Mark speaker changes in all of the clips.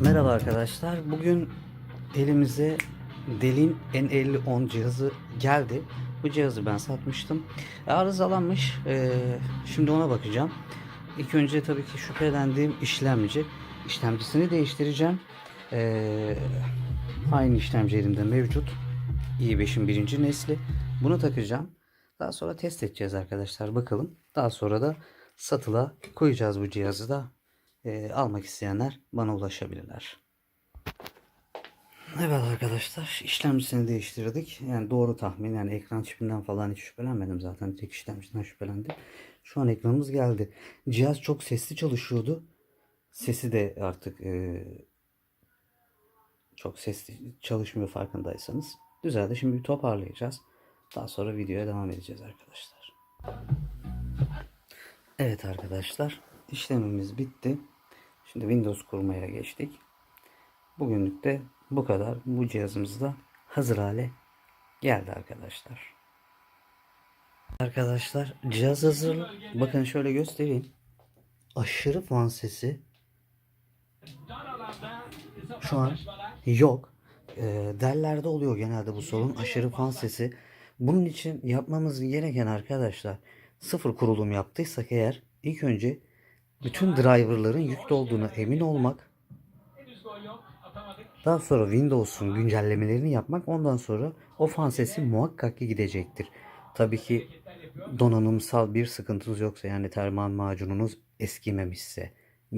Speaker 1: Merhaba arkadaşlar. Bugün elimize Delin N5010 cihazı geldi. Bu cihazı ben satmıştım. E, Arızalanmış. E, şimdi ona bakacağım. İlk önce tabii ki şüphelendiğim işlemci. İşlemcisini değiştireceğim. E, aynı işlemci elimde mevcut. i5'in birinci nesli. Bunu takacağım. Daha sonra test edeceğiz arkadaşlar. Bakalım. Daha sonra da satıla koyacağız bu cihazı da. Almak isteyenler bana ulaşabilirler. Evet arkadaşlar işlemcisini değiştirdik. Yani doğru tahmin yani ekran çipinden falan hiç şüphelenmedim zaten. Tek işlemciden şüphelendim. Şu an ekranımız geldi. Cihaz çok sesli çalışıyordu. Sesi de artık e, çok sesli çalışmıyor farkındaysanız. Düzeldi. Şimdi bir toparlayacağız. Daha sonra videoya devam edeceğiz arkadaşlar. Evet arkadaşlar işlemimiz bitti. Şimdi Windows kurmaya geçtik. Bugünlük de bu kadar. Bu cihazımız da hazır hale geldi arkadaşlar. Arkadaşlar cihaz hazır. Bakın şöyle göstereyim. Aşırı fan sesi şu an yok. Ee, derlerde oluyor genelde bu sorun. Aşırı fan sesi. Bunun için yapmamız gereken arkadaşlar sıfır kurulum yaptıysak eğer ilk önce bütün driverların yüklü olduğunu emin olmak daha sonra Windows'un güncellemelerini yapmak ondan sonra o fan sesi muhakkak ki gidecektir. Tabii ki donanımsal bir sıkıntınız yoksa yani termal macununuz eskimemişse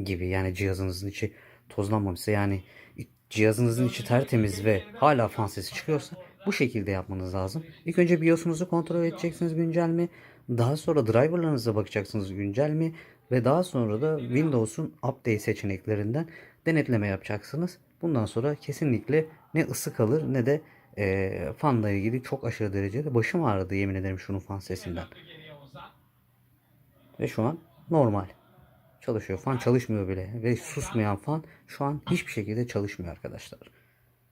Speaker 1: gibi yani cihazınızın içi tozlanmamışsa yani cihazınızın içi tertemiz ve hala fan sesi çıkıyorsa bu şekilde yapmanız lazım. İlk önce BIOS'unuzu kontrol edeceksiniz güncel mi? Daha sonra driverlarınıza bakacaksınız güncel mi? Ve daha sonra da Windows'un update seçeneklerinden denetleme yapacaksınız. Bundan sonra kesinlikle ne ısı kalır ne de e, fanla ilgili çok aşırı derecede başım ağrıdı yemin ederim şunun fan sesinden. Ve şu an normal. Çalışıyor. Fan çalışmıyor bile. Ve susmayan fan şu an hiçbir şekilde çalışmıyor arkadaşlar.